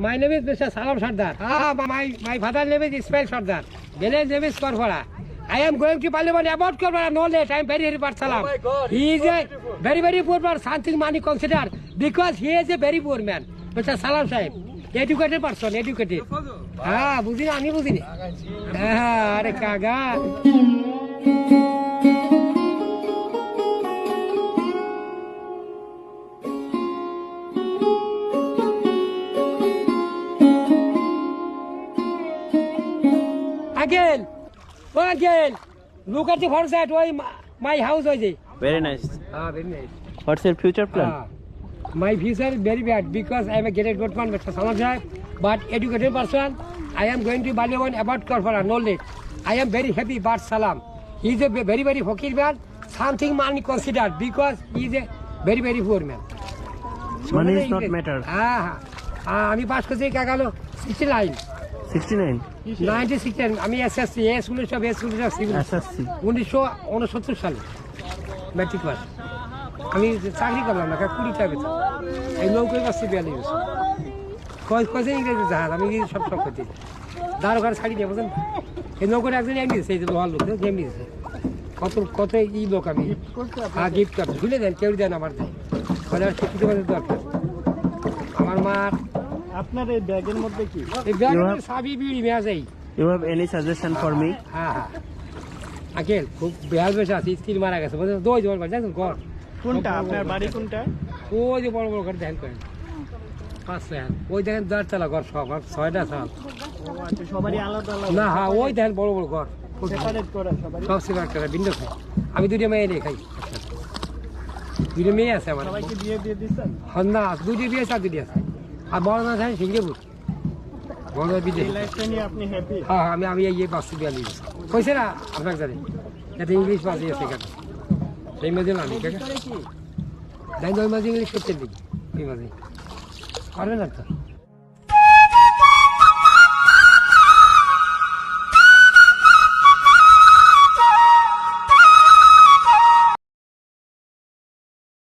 My name is Mr. Salam Sardar. Ah, my, my father name is Ismail Sardar. Village name is I am going to Parliament about. No late. I am very, very bad Oh God, he is a very, very poor man. Something money consider because he is a very poor man. Mr. Salam Sahib. Educated person, educated. হ্যাঁ বুঝিনি আমি বুঝিনি হ্যাঁ আরে কাগা uncle O uncle look at the front side ওই my house ওই যে Very nice. হ্যাঁ very nice What's your future plan? Ah, my future very bad because I am a great good man, Mr. Salam but educated person. I am going to Baliwan about Korfara, knowledge. I am very happy about Salam. He is a very, very fakir man. Something money considered because he is a very, very poor man. Money is not matter. হ্যাঁ হ্যাঁ হ্যাঁ, আমি pass করছি কাকালো sixty nine 69. Ninety six আমি এস এস উনিশশো এস উনিশশো. উনিশশো উনসত্তর সালে ম্যাট্রিক পাস আমি চাকরি করলাম না কুড়ি টাকা বেতন। এই নৌকোয় পাচ্ছি বিয়াল্লিশ বছর। কয় কয়েছে ইংরেজি জাহাজ? আমি সব সব করছি। দারোগার ছাড়ি নিয়ে এই নৌকোটা একজন এমনি দিচ্ছে এই লোহার লোক এমনি দিচ্ছে কত কত ই লোক আমি। হ্যাঁ গিফট করতে ভুলে দেন কেউ দেন আমার দেয়। দরকার আমার মার আপনার এই ব্যাগের মধ্যে কি? এই ব্যাগ You সাবি বিড়ি মেয়া যাই। You have any suggestion for me? হ্যাঁ হ্যাঁ। আঙ্কেল খুব বেহাল বেশ আছে স্ত্রী মারা গেছে। বুঝলেন দই জল দেখুন ঘর কোনটা? আপনার বাড়ি কোনটা? ওই যে বড় বড় ঘর ধ্যান করেন। পাঁচ ওই দেখেন দশতলা ঘর সব আর ছয়টা সব আচ্ছা সবারই আলাদা আলাদা। না হ্যাঁ ওই দেখেন বড় বড় ঘর। সেপারেট করা সবারই। সব করে বিন্দু খাই। আমি দুটো মেয়ে নিয়ে খাই। দুটো মেয়ে আছে আমার। সবাইকে বিয়ে দিয়ে দিচ্ছেন? হ্যাঁ, না দুটি বিয়ে আছে দুটি আছে। আর বড় না থাকে সিঙ্গাপুর বড় বিদেশ। লাইফটা আপনি হ্যাঁ হ্যাঁ, আমি আমি এই বাস্তু বিয়াল্লিশ কইছে না আপনার জানি যাতে ইংলিশ বাজে আছে কেন সেই মাঝে না আমি কাকা কি? ওই মাঝে ইংলিশ করতে দিই ওই মাঝে। পারবেন না তো?